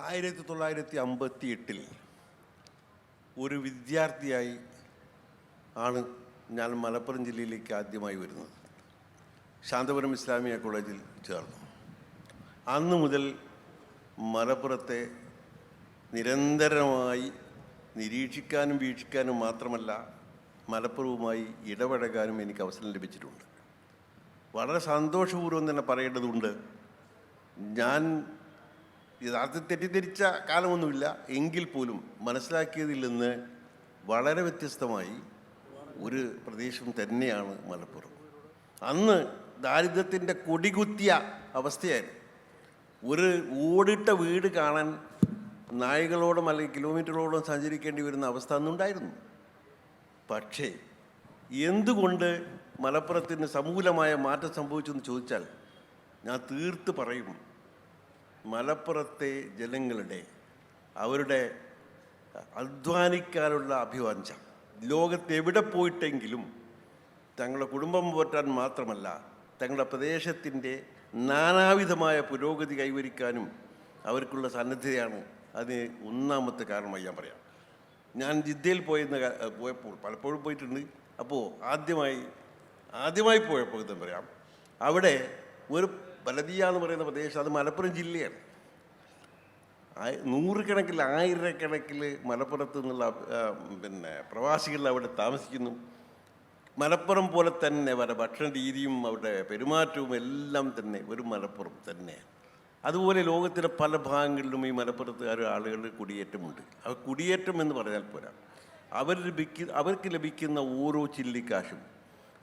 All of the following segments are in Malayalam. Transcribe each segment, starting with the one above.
ആയിരത്തി തൊള്ളായിരത്തി അമ്പത്തി എട്ടിൽ ഒരു വിദ്യാർത്ഥിയായി ആണ് ഞാൻ മലപ്പുറം ജില്ലയിലേക്ക് ആദ്യമായി വരുന്നത്. ശാന്തപുരം ഇസ്ലാമിയ കോളേജിൽ ചേർന്നു. അന്ന് മുതൽ മലപ്പുറത്തെ നിരന്തരമായി നിരീക്ഷിക്കാനും വീക്ഷിക്കാനും മാത്രമല്ല മലപ്പുറവുമായി ഇടപഴകാനും എനിക്ക് അവസരം ലഭിച്ചിട്ടുണ്ട്. വളരെ സന്തോഷപൂർവം തന്നെ പറയേണ്ടതുണ്ട് ഞാൻ യഥാർത്ഥത്തിൽ തെറ്റിദ്ധരിച്ച കാലമൊന്നുമില്ല. എങ്കിൽ പോലും മനസ്സിലാക്കിയതിൽ നിന്ന് വളരെ വ്യത്യസ്തമായി ഒരു പ്രദേശം തന്നെയാണ് മലപ്പുറം. അന്ന് ദാരിദ്ര്യത്തിന്റെ കൊടികുത്തിയ അവസ്ഥയായിരുന്നു. ഒരു ഓടിട്ട വീട് കാണാൻ നായകളോടും അല്ലെങ്കിൽ കിലോമീറ്ററുകളോടും സഞ്ചരിക്കേണ്ടി വരുന്ന അവസ്ഥ അന്നുണ്ടായിരുന്നു. പക്ഷേ എന്തുകൊണ്ട് മലപ്പുറത്തിന് സമൂലമായ മാറ്റം സംഭവിച്ചു എന്ന് ചോദിച്ചാൽ ഞാൻ തീർത്ത് പറയും. മലപ്പുറത്തെ ജനങ്ങളുടെ അവരുടെ അധ്വാനിക്കാനുള്ള അഭിവാഞ്ച ലോകത്ത് എവിടെ പോയിട്ടെങ്കിലും തങ്ങളുടെ കുടുംബം പോറ്റാൻ മാത്രമല്ല തങ്ങളുടെ പ്രദേശത്തിന്റെ നാനാവിധമായ പുരോഗതി കൈവരിക്കാനും അവർക്കുള്ള സന്നദ്ധതയാണ് അതിന് ഒന്നാമത്തെ കാരണമായി ഞാൻ പറയാം. ഞാൻ ജിദ്ദയിൽ പോയെന്ന് പോയപ്പോൾ പലപ്പോഴും പോയിട്ടുണ്ട്. അപ്പോൾ ആദ്യമായി ആദ്യമായി പോയപ്പോൾ ഇതെന്ന് പറയാം അവിടെ ഒരു ബലദിയ എന്ന് പറയുന്ന പ്രദേശം. അത് മലപ്പുറം ജില്ലയാണ്. നൂറുകണക്കിൽ ആയിരക്കണക്കിൽ മലപ്പുറത്ത് നിന്നുള്ള പിന്നെ പ്രവാസികൾ അവിടെ താമസിക്കുന്നു. മലപ്പുറം പോലെ തന്നെ അവരുടെ ഭക്ഷണ രീതിയും അവരുടെ പെരുമാറ്റവും എല്ലാം തന്നെ ഒരു മലപ്പുറം തന്നെ. അതുപോലെ ലോകത്തിലെ പല ഭാഗങ്ങളിലും ഈ മലപ്പുറത്തുകാർ ആളുകൾ കുടിയേറ്റമുണ്ട്. അവർ കുടിയേറ്റം എന്ന് പറഞ്ഞാൽ പോരാ. അവർ ലഭിക്കുന്ന അവർക്ക് ലഭിക്കുന്ന ഓരോ ചില്ലിക്കാശും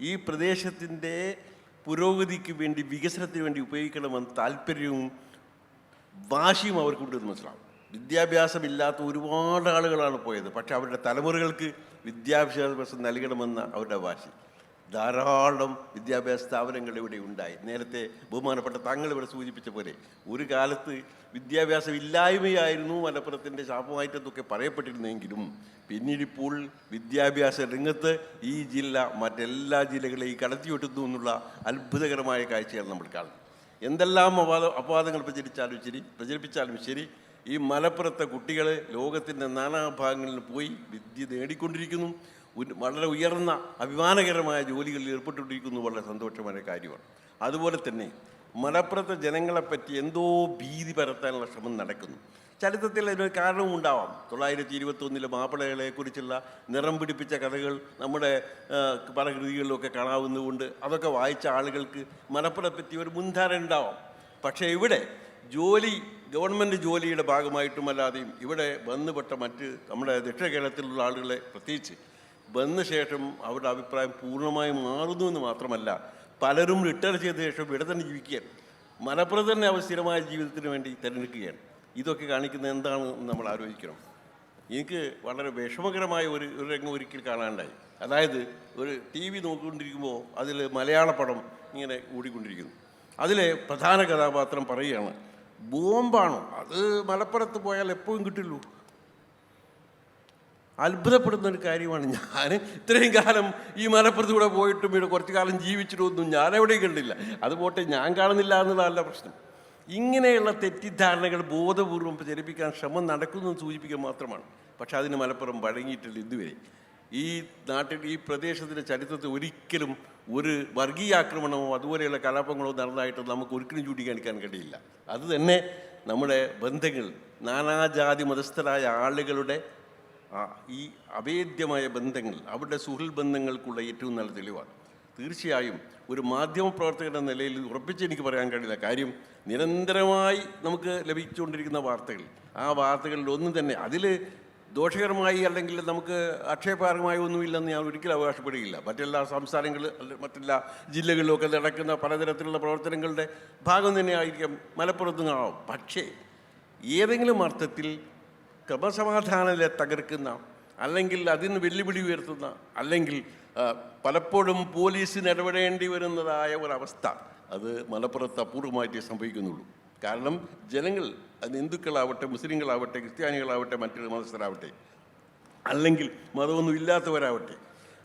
ഈ പ്രദേശത്തിന്റെ പുരോഗതിക്ക് വേണ്ടി വികസനത്തിന് വേണ്ടി ഉപയോഗിക്കണമെന്ന് താല്പര്യവും വാശിയും അവർക്കുണ്ടെന്ന് മനസ്സിലാവും. വിദ്യാഭ്യാസമില്ലാത്ത ഒരുപാട് ആളുകളാണ് പോയത്. പക്ഷേ അവരുടെ തലമുറകൾക്ക് വിദ്യാഭ്യാസം നൽകണമെന്ന അവരുടെ വാശി. ധാരാളം വിദ്യാഭ്യാസ സ്ഥാപനങ്ങൾ ഇവിടെ ഉണ്ടായി. നേരത്തെ ബഹുമാനപ്പെട്ട തങ്ങൾ ഇവിടെ സൂചിപ്പിച്ച പോലെ ഒരു കാലത്ത് വിദ്യാഭ്യാസം ഇല്ലായ്മയായിരുന്നു മലപ്പുറത്തിന്റെ ശാപമായിട്ടെന്നൊക്കെ പറയപ്പെട്ടിരുന്നെങ്കിലും പിന്നീട് ഇപ്പോൾ വിദ്യാഭ്യാസ രംഗത്ത് ഈ ജില്ല മറ്റെല്ലാ ജില്ലകളെയും കടത്തിവെട്ടുന്നു എന്നുള്ള അത്ഭുതകരമായ കാഴ്ചയാണ് നമ്മൾ കാണുന്നത്. എന്തെല്ലാം അപാത അപവാദങ്ങൾ പ്രചരിച്ചാലും ശരി പ്രചരിപ്പിച്ചാലും ശരി ഈ മലപ്പുറത്തെ കുട്ടികൾ ലോകത്തിന്റെ നാനാഭാഗങ്ങളിൽ പോയി വിദ്യ നേടിക്കൊണ്ടിരിക്കുന്നു. വളരെ ഉയർന്ന അഭിമാനകരമായ ജോലികളിൽ ഏർപ്പെട്ടുകൊണ്ടിരിക്കുന്നു വളരെ സന്തോഷമായ കാര്യമാണ്. അതുപോലെ തന്നെ മലപ്പുറത്തെ ജനങ്ങളെപ്പറ്റി എന്തോ ഭീതി പരത്താനുള്ള ശ്രമം നടക്കുന്നു. ചരിത്രത്തിൽ അതിനൊരു കാരണവും ഉണ്ടാവാം. തൊള്ളായിരത്തി ഇരുപത്തൊന്നിലെ മാപ്പിളകളെ കുറിച്ചുള്ള നിറം പിടിപ്പിച്ച കഥകൾ നമ്മുടെ പല കൃതികളിലൊക്കെ കാണാവുന്നതുകൊണ്ട് അതൊക്കെ വായിച്ച ആളുകൾക്ക് മലപ്പുറത്തെപ്പറ്റി ഒരു മുൻധാരണ ഉണ്ടാവാം. പക്ഷേ ഇവിടെ ജോലി ഗവൺമെന്റ് ജോലിയുടെ ഭാഗമായിട്ടുമല്ലാതെയും ഇവിടെ ബന്ധപ്പെട്ട മറ്റ് നമ്മുടെ ദക്ഷിണ കേരളത്തിലുള്ള ആളുകളെ പ്രത്യേകിച്ച് വന്ന ശേഷം അവരുടെ അഭിപ്രായം പൂർണമായും മാറുന്നു എന്ന് മാത്രമല്ല പലരും റിട്ടയർ ചെയ്ത ശേഷം ഇവിടെ തന്നെ ജീവിക്കുകയാണ്. മലപ്പുറം തന്നെ അവർ സ്ഥിരമായ ജീവിതത്തിന് വേണ്ടി തിരഞ്ഞെടുക്കുകയാണ്. ഇതൊക്കെ കാണിക്കുന്നത് എന്താണ് നമ്മൾ ആലോചിക്കണം. എനിക്ക് വളരെ വിഷമകരമായ ഒരു ഒരു രംഗം ഒരിക്കൽ കാണാണ്ടായി അതായത് ഒരു ടി വി നോക്കിക്കൊണ്ടിരിക്കുമ്പോൾ അതിൽ മലയാള പടം ഇങ്ങനെ ഓടിക്കൊണ്ടിരിക്കുന്നു. അതിലെ പ്രധാന കഥാപാത്രം പറയുകയാണ് ബോംബാണോ? അത് മലപ്പുറത്ത് പോയാൽ എപ്പോഴും കിട്ടുള്ളൂ അത്ഭുതപ്പെടുന്ന ഒരു കാര്യമാണ്. ഞാൻ ഇത്രയും കാലം ഈ മലപ്പുറത്ത് കൂടെ പോയിട്ടും ഇവിടെ കുറച്ച് കാലം ജീവിച്ചിട്ടൊന്നും ഞാൻ എവിടെയും കണ്ടില്ല. അത് പോട്ടെ ഞാൻ കാണുന്നില്ല എന്നതല്ല പ്രശ്നം. ഇങ്ങനെയുള്ള തെറ്റിദ്ധാരണകൾ ബോധപൂർവം പ്രചരിപ്പിക്കാൻ ശ്രമം നടക്കുന്നു സൂചിപ്പിക്കുക മാത്രമാണ്. പക്ഷെ അതിന് മലപ്പുറം വഴങ്ങിയിട്ടില്ല ഇതുവരെ. ഈ നാട്ടിൽ ഈ പ്രദേശത്തിന്റെ ചരിത്രത്തിൽ ഒരിക്കലും ഒരു വർഗീയ ആക്രമണമോ അതുപോലെയുള്ള കലാപങ്ങളോ നടന്നതായിട്ട് നമുക്ക് ഒരിക്കലും ചൂണ്ടിക്കാണിക്കാൻ കഴിയില്ല. അത് തന്നെ നമ്മുടെ ബന്ധങ്ങൾ നാനാജാതി മതസ്ഥരായ ആളുകളുടെ ഈ അവേദ്യമായ ബന്ധങ്ങൾ അവരുടെ സുഹൃൽ ബന്ധങ്ങൾക്കുള്ള ഏറ്റവും നല്ല തെളിവാണ്. തീർച്ചയായും ഒരു മാധ്യമ പ്രവർത്തകൻ നിലയിൽ ഉറപ്പിച്ച് എനിക്ക് പറയാൻ കഴിയില്ല കാര്യം നിരന്തരമായി നമുക്ക് ലഭിച്ചുകൊണ്ടിരിക്കുന്ന വാർത്തകൾ. ആ വാർത്തകളിൽ ഒന്നും തന്നെ അതിൽ ദോഷകരമായി അല്ലെങ്കിൽ നമുക്ക് അക്ഷയപാരമായി ഒന്നുമില്ലെന്ന് ഞാൻ ഒരിക്കലും അവകാശപ്പെടുകയില്ല. മറ്റെല്ലാ സംസ്ഥാനങ്ങളിൽ മറ്റെല്ലാ ജില്ലകളിലൊക്കെ നടക്കുന്ന പലതരത്തിലുള്ള പ്രവർത്തനങ്ങളുടെ ഭാഗം തന്നെയായിരിക്കാം മലപ്പുറത്ത് നിന്നാവും. പക്ഷേ ഏതെങ്കിലും അർത്ഥത്തിൽ ക്രമസമാധാനത്തെ തകർക്കുന്ന അല്ലെങ്കിൽ അതിന് വെല്ലുവിളി ഉയർത്തുന്ന അല്ലെങ്കിൽ പലപ്പോഴും പോലീസിന് ഇടപെടേണ്ടി വരുന്നതായ ഒരവസ്ഥ അത് മലപ്പുറത്ത് അപൂർവമായിട്ടേ സംഭവിക്കുന്നുള്ളൂ. കാരണം ജനങ്ങൾ അത് ഹിന്ദുക്കളാവട്ടെ മുസ്ലിങ്ങളാവട്ടെ ക്രിസ്ത്യാനികളാവട്ടെ മറ്റൊരു മതസ്ഥരാവട്ടെ അല്ലെങ്കിൽ മതമൊന്നും ഇല്ലാത്തവരാവട്ടെ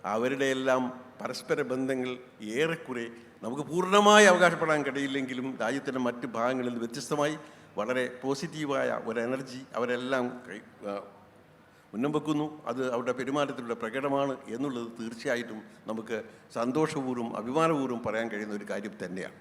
അവരുടെ എല്ലാം പരസ്പര ബന്ധങ്ങൾ ഏറെക്കുറെ നമുക്ക് പൂർണമായി അവകാശപ്പെടാൻ കഴിയില്ലെങ്കിലും രാജ്യത്തിന്റെ മറ്റ് ഭാഗങ്ങളിൽ വ്യത്യസ്തമായി വളരെ പോസിറ്റീവായ ഒരു എനർജി അവരെല്ലാം മുന്നം വെക്കുന്നു. അത് അവരുടെ പെരുമാറ്റത്തിലൂടെ പ്രകടമാണ് എന്നുള്ളത് തീർച്ചയായിട്ടും നമുക്ക് സന്തോഷപൂർവം അഭിമാനപൂർവം പറയാൻ കഴിയുന്ന ഒരു കാര്യം തന്നെയാണ്.